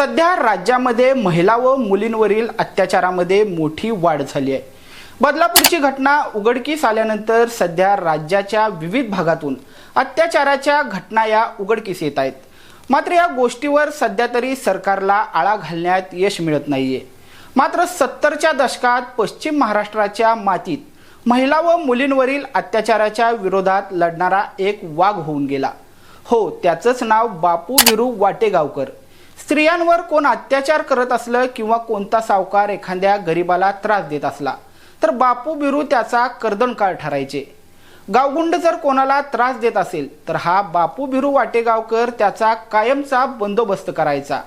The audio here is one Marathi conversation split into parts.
सध्या राज्यामध्ये महिला व मुलींवरील अत्याचारामध्ये मोठी वाढ झाली आहे. बदलापूरची घटना उघडकीस आल्यानंतर सध्या राज्याच्या विविध भागातून अत्याचाराच्या घटना या उघडकीस येत आहेत. मात्र या गोष्टीवर सध्या तरी सरकारला आळा घालण्यात यश मिळत नाहीये. मात्र सत्तरच्या दशकात पश्चिम महाराष्ट्राच्या मातीत महिला व मुलींवरील अत्याचाराच्या विरोधात लढणारा एक वाघ होऊन गेला. हो त्याचंच नाव बापू विरू वाटेगावकर. स्त्रियांवर कोण अत्याचार करत असलं किंवा कोणता सावकार एखाद्या गरीबाला त्रास देत असला तर बापू बिरू त्याचा कर्दनकाळ ठरायचे. गावगुंड जर कोणाला त्रास देत असेल तर हा बापू बिरू वाटेगावकर त्याचा कायमचा बंदोबस्त करायचा.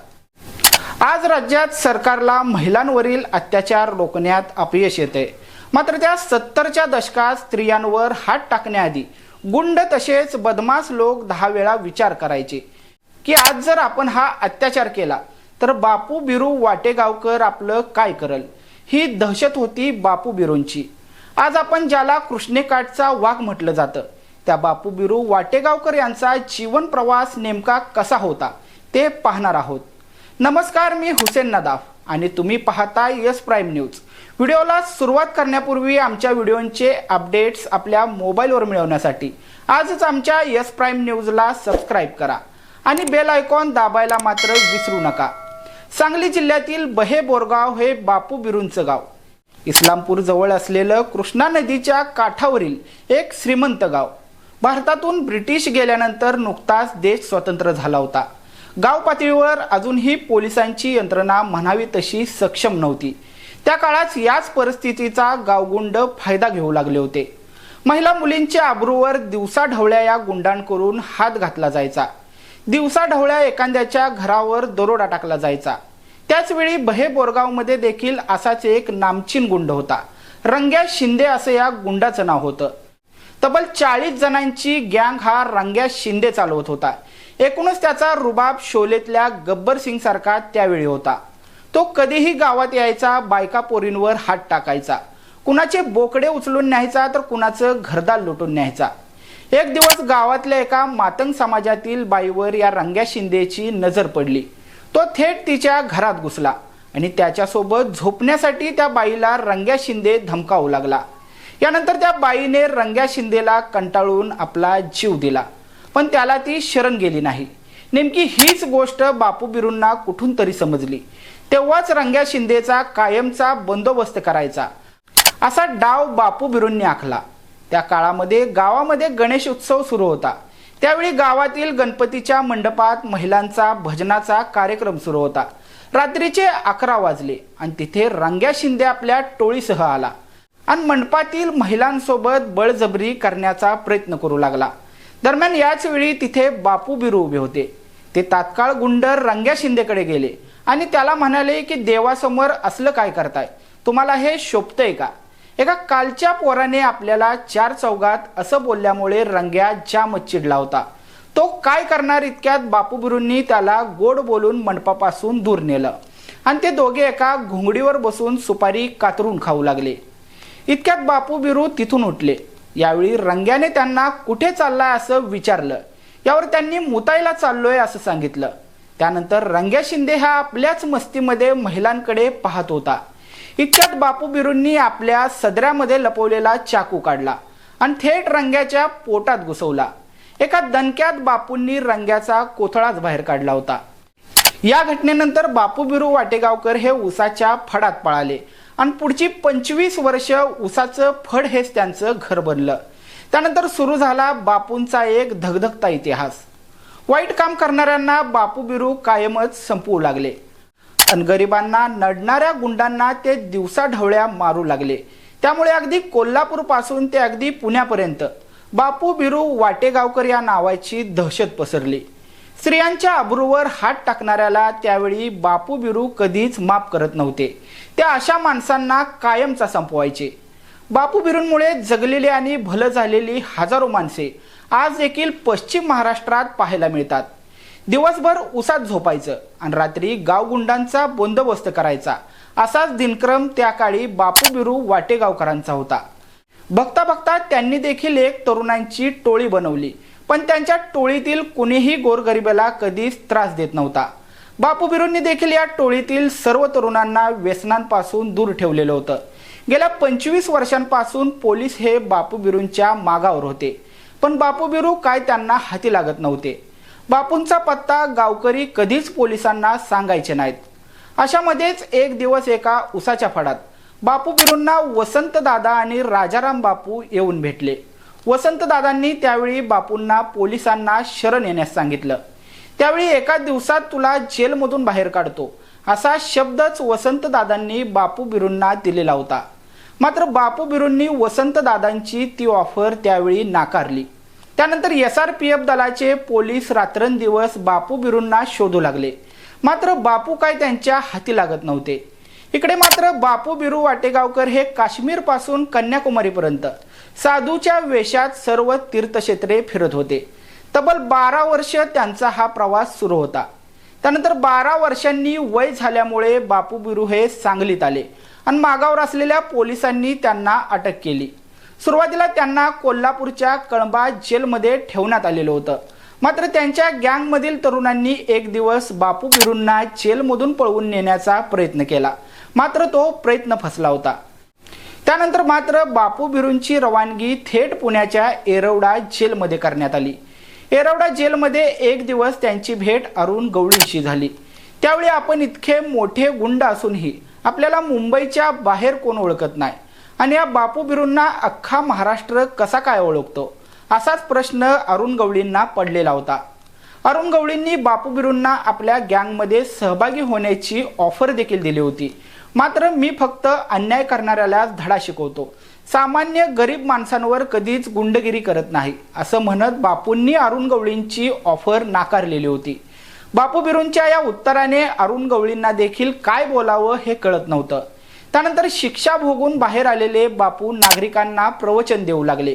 आज राज्यात सरकारला महिलांवरील अत्याचार रोखण्यात अपयश येते. मात्र त्या सत्तरच्या दशकात स्त्रियांवर हात टाकण्याआधी गुंड तसेच बदमाश लोक दहा वेळा विचार करायचे. की आज जर आपण हा अत्याचार केला तर बापू बिरू वाटेगावकर आपलं काय करल? ही दहशत होती बापू बिरूंची. आज आपण ज्याला कृष्णेकाठचा वाघ म्हटलं जातं त्या बापू बिरू वाटेगावकर यांचा जीवन प्रवास नेमका कसा होता ते पाहणार आहोत. नमस्कार मी हुसेन नदाफ आणि तुम्ही पाहता यस प्राईम न्यूज. व्हिडिओला सुरुवात करण्यापूर्वी आमच्या व्हिडिओंचे अपडेट्स आपल्या मोबाईलवर मिळवण्यासाठी आजच आमच्या यस प्राईम न्यूजला सबस्क्राईब करा. आणि बेल आयकॉन दाबायला मात्र विसरू नका. सांगली जिल्ह्यातील बहे बोरगाव हे बापू बिरूंचं गाव. इस्लामपूर जवळ असलेलं कृष्णा नदीच्या काठावरील एक श्रीमंत गाव. भारतातून ब्रिटिश गेल्यानंतर नुकताच देश स्वतंत्र झाला होता. गाव पातळीवर अजूनही पोलिसांची यंत्रणा म्हणावी तशी सक्षम नव्हती. त्या काळात याच परिस्थितीचा गावगुंड फायदा घेऊ लागले होते. महिला मुलींच्या आबरूवर दिवसा ढवळ्या या गुंडांकडून हात घातला जायचा. दिवसा ढवळ्या एखाद्याच्या घरावर दरोडा टाकला जायचा. त्याचवेळी बहे बोरगावमध्ये देखील असाच एक नामचीन गुंड होता. रंग्या शिंदे असं या गुंडाचं नाव होतं. तब्बल चाळीस जणांची गँग हा रंग्या शिंदे चालवत होता. एकूणच त्याचा रुबाब शोलेतल्या गब्बर सिंग सारखा त्यावेळी होता. तो कधीही गावात यायचा बायका पोरींवर हात टाकायचा. कुणाचे बोकडे उचलून न्यायचा तर कुणाचं घरदार लुटून न्यायचा. एक दिवस गावातल्या एका मातंग समाजातील बाईवर या रंग्या शिंदेची नजर पडली. तो थेट तिच्या घरात घुसला आणि त्याच्यासोबत झोपण्यासाठी त्या बाईला रंग्या शिंदे धमकावू लागला. यानंतर त्या बाईने रंग्या शिंदेला कंटाळून आपला जीव दिला पण त्याला ती शरण गेली नाही. नेमकी हीच गोष्ट बापू बिरूंना कुठून तरी समजली. तेव्हाच रंग्या शिंदेचा कायमचा बंदोबस्त करायचा. असा डाव बापू बिरूंनी आखला. त्या काळामध्ये गावामध्ये गणेश उत्सव सुरू होता. त्यावेळी गावातील गणपतीच्या मंडपात महिलांचा भजनाचा कार्यक्रम सुरू होता. रात्रीचे अकरा वाजले आणि तिथे रंग्या शिंदे आपल्या टोळीसह आला आणि मंडपातील महिलांसोबत बळजबरी करण्याचा प्रयत्न करू लागला. दरम्यान याच वेळी तिथे बापू बिरू उभे होते. ते तात्काळ गुंडर रंग्या शिंदेकडे गेले आणि त्याला म्हणाले की देवासमोर असलं काय करताय? तुम्हाला हे शोभतंय का? एका कालच्या पोराने आपल्याला चार चौघात असं बोलल्यामुळे रंग्या जामच चिडला होता. तो काय करणार इतक्यात बापू बिरूंनी त्याला गोड बोलून मंडपापासून दूर नेलं. आणि ते दोघे एका घोंगडीवर बसून सुपारी कातरून खाऊ लागले. इतक्यात बापू बिरू तिथून उठले. यावेळी रंग्याने त्यांना कुठे चाललाय असं विचारलं. यावर त्यांनी मुतायला चाललोय असं सांगितलं. त्यानंतर रंग्या शिंदे हा आपल्याच मस्तीमध्ये महिलांकडे पाहत होता. इतक्यात बापू बिरूंनी आपल्या सदऱ्यामध्ये लपवलेला चाकू काढला आणि थेट रंग्याच्या पोटात घुसवला. एका दणक्यात बापूंनी रंग्याचा कोथळाच बाहेर काढला होता. या घटनेनंतर बापू बिरू वाटेगावकर हे उसाच्या फडात पळाले आणि पुढची पंचवीस वर्ष उसाचं फड हेच त्यांचं घर बनलं. त्यानंतर सुरू झाला बापूंचा एक धगधगता इतिहास. वाईट काम करणाऱ्यांना बापू बिरू कायमच संपवू लागले. आणि गरिबांना नडणाऱ्या गुंडांना ते दिवसा ढवळ्या मारू लागले. त्यामुळे अगदी कोल्हापूरपासून ते अगदी पुण्यापर्यंत बापू बिरू वाटेगावकर या नावाची दहशत पसरली. स्त्रियांच्या अब्रूवर हात टाकणाऱ्याला त्यावेळी बापू बिरू कधीच माफ करत नव्हते. त्या अशा माणसांना कायमचा संपवायचे. बापू बिरूंमुळे जगलेली आणि भलं झालेली हजारो माणसे आज देखील पश्चिम महाराष्ट्रात पाहायला मिळतात. दिवसभर उसात झोपायचं आणि रात्री गावगुंडांचा बंदोबस्त करायचा. असाच दिनक्रम त्या काळी बापू बिरू वाटेगावकरांचा होता. बघता बघता त्यांनी देखील एक तरुणांची टोळी बनवली. पण त्यांच्या टोळीतील कुणीही गोरगरिबाला कधीच त्रास देत नव्हता. बापू बिरूंनी देखील या टोळीतील सर्व तरुणांना व्यसनांपासून दूर ठेवलेलं होतं. गेल्या पंचवीस वर्षांपासून पोलीस हे बापू बिरूंच्या मागावर होते. पण बापू बिरू काय त्यांना हाती लागत नव्हते. बापूंचा पत्ता गावकरी कधीच पोलिसांना सांगायचे नाहीत. अशामध्येच एक दिवस एका उसाच्या फडात बापू बिरूंना वसंत दादा आणि राजाराम बापू येऊन भेटले. वसंत दादांनी त्यावेळी बापूंना पोलिसांना शरण येण्यास सांगितलं. त्यावेळी एका दिवसात तुला जेलमधून बाहेर काढतो असा शब्दच वसंत दादांनी बापू बिरूंना दिलेला होता. मात्र बापू बिरूंनी वसंत दादांची ती ऑफर त्यावेळी नाकारली. त्यानंतर एस आर पी एफ दलाचे पोलीस रात्रंदिवस बापू बिरूंना शोधू लागले. मात्र बापू काय त्यांच्या हाती लागत नव्हते. इकडे मात्र बापू बिरू वाटेगावकर हे काश्मीरपासून कन्याकुमारीपर्यंत. साधूच्या वेशात सर्व तीर्थक्षेत्रे फिरत होते. तब्बल बारा वर्ष त्यांचा हा प्रवास सुरू होता. त्यानंतर बारा वर्षांनी वय झाल्यामुळे बापू बिरू हे सांगलीत आले आणि मागावर असलेल्या पोलिसांनी त्यांना अटक केली. सुरुवातीला त्यांना कोल्हापूरच्या कळंबा जेलमध्ये ठेवण्यात आलेलं होतं. मात्र त्यांच्या गँगमधील तरुणांनी एक दिवस बापू बिरूंना जेलमधून पळवून नेण्याचा प्रयत्न केला. मात्र तो प्रयत्न फसला होता. त्यानंतर मात्र बापू बिरूंची रवानगी थेट पुण्याच्या एरवडा जेलमध्ये करण्यात आली. एरवडा जेलमध्ये एक दिवस त्यांची भेट अरुण गवळींशी झाली. त्यावेळी आपण इतके मोठे गुंड असूनही आपल्याला मुंबईच्या बाहेर कोण ओळखत नाही. आणि या बापू बिरूंना अख्खा महाराष्ट्र कसा काय ओळखतो? असाच प्रश्न अरुण गवळींना पडलेला होता. अरुण गवळींनी बापू बिरूंना आपल्या गँगमध्ये सहभागी होण्याची ऑफर देखील दिली होती. मात्र मी फक्त अन्याय करणाऱ्याला धडा शिकवतो. सामान्य गरीब माणसांवर कधीच गुंडगिरी करत नाही असं म्हणत बापूंनी अरुण गवळींची ऑफर नाकारलेली होती. बापू बिरूंच्या या उत्तराने अरुण गवळींना देखील काय बोलावं हे कळत नव्हतं. त्यानंतर शिक्षा भोगून बाहेर आलेले बापू नागरिकांना प्रवचन देऊ लागले.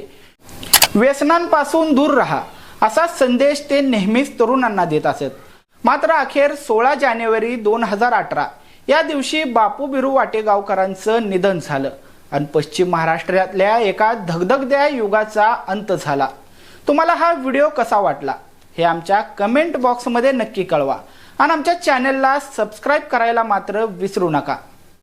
व्यसनांपासून दूर राहा असा संदेश ते नेहमीच तरुणांना देत असत. मात्र अखेर सोळा जानेवारी दोन हजार अठरा या दिवशी बापू बिरू वाटेगावकरांचं निधन झालं आणि पश्चिम महाराष्ट्रातल्या एका धगधगद्या युगाचा अंत झाला. तुम्हाला हा व्हिडिओ कसा वाटला? हे आमच्या कमेंट बॉक्समध्ये नक्की कळवा आणि आमच्या चॅनलला सबस्क्राईब करायला मात्र विसरू नका.